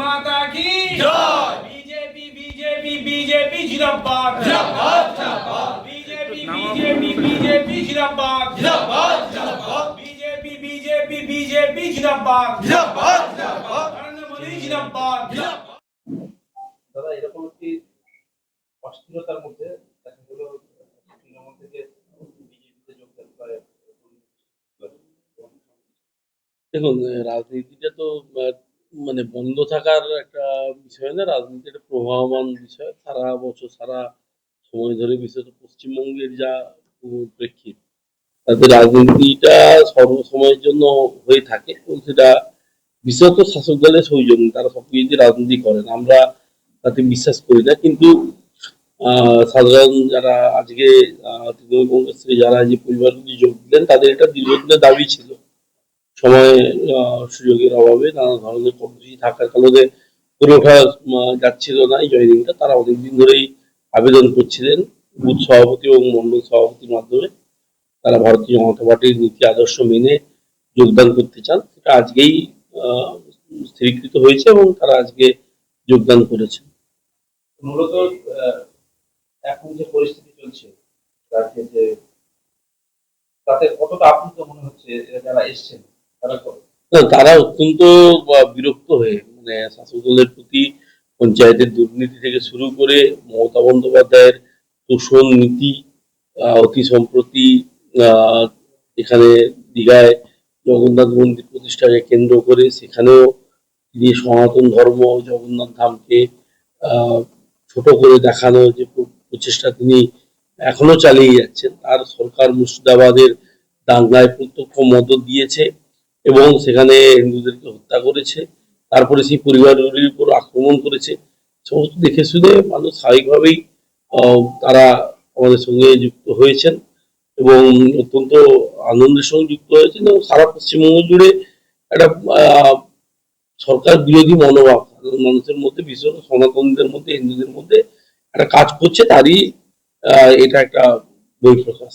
মাতা কি? জয়। BJP BJP BJP জিন্দাবাদ জিন্দাবাদ জিন্দাবাদ বিজেপি বিজেপি বিজেপি জিন্দাবাদ জিন্দাবাদ জিন্দাবাদ বিজেপি বিজেপি বিজেপি জিন্দাবাদ জিন্দাবাদ দাদা এরকম একটি অস্থিরতার মধ্যে দেখুন রাজনীতিটা তো মানে বন্ধ থাকার একটা বিষয় না, রাজনীতি একটা প্রবাহমান বিষয়। সারা বছর, সারা সময় ধরে বিশেষত পশ্চিমবঙ্গের যা প্রেক্ষিত তাতে রাজনীতিটা সর্বসময়ের জন্য হয়ে থাকে, এবং সেটা বিশেষত শাসক দলের সৌজন্য, তারা সবকিছু রাজনীতি করেন, আমরা তাতে বিশ্বাস করি না। কিন্তু সাধারণ যারা আজকে তৃণমূল কংগ্রেস থেকে যারা যে পরিবারগুলি যোগ দিলেন, তাদের এটা দীর্ঘদিনের দাবি ছিল। সময় সুযোগের অভাবে নানা ধরনের কর্মসূচি থাকার কারণে করে যাচ্ছিল না এই জয়নিংটা তারা অনেকদিন ধরেই আবেদন করছিলেন বুথ সভাপতি এবং মন্ডল সভাপতির মাধ্যমে। তারা ভারতীয় জনতা পার্টির নীতি আদর্শ মেনে যোগদান করতে চান। সেটা আজকেই স্থিরীকৃত হয়েছে এবং তারা আজকে যোগদান করেছে মূলত এখন যে পরিস্থিতি চলছে, রাজ্যে যে, তাতে কতটা আপ্লুত মনে হচ্ছে যারা এসছেন? তারা অত্যন্ত বিরক্ত হয়ে মানে শাসক দলের প্রতি পঞ্চায়েতের দুর্নীতি থেকে শুরু করে মমতা বন্দ্যোপাধ্যায়ের তোষণ নীতি অতি সম্প্রতি এখানে দীঘায় জগন্নাথ মন্দির প্রতিষ্ঠাকে কেন্দ্র করে সেখানেও তিনি সনাতন ধর্ম জগন্নাথ ধামকে ছোট করে দেখানো যে প্রচেষ্টা তিনি এখনও চালিয়ে যাচ্ছেন। তার সরকার মুর্শিদাবাদের দাঙ্গায় প্রত্যক্ষ মদত দিয়েছে। এবং সেখানে হিন্দুদেরকে হত্যা করেছে, তারপরে সেই পরিবারগুলির উপর আক্রমণ করেছে। সমস্ত দেখে শুনে মানুষ স্বাভাবিকভাবেই তারা আমাদের সঙ্গে যুক্ত হয়েছেন এবং অত্যন্ত আনন্দের সঙ্গে যুক্ত হয়েছেন এবং সারা পশ্চিমবঙ্গ জুড়ে একটা সরকার বিরোধী মনোভাব মানুষের মধ্যে বিশেষ সনাতনীদের মধ্যে, হিন্দুদের মধ্যে একটা কাজ করছে, তারই এটা একটা বহিঃপ্রকাশ।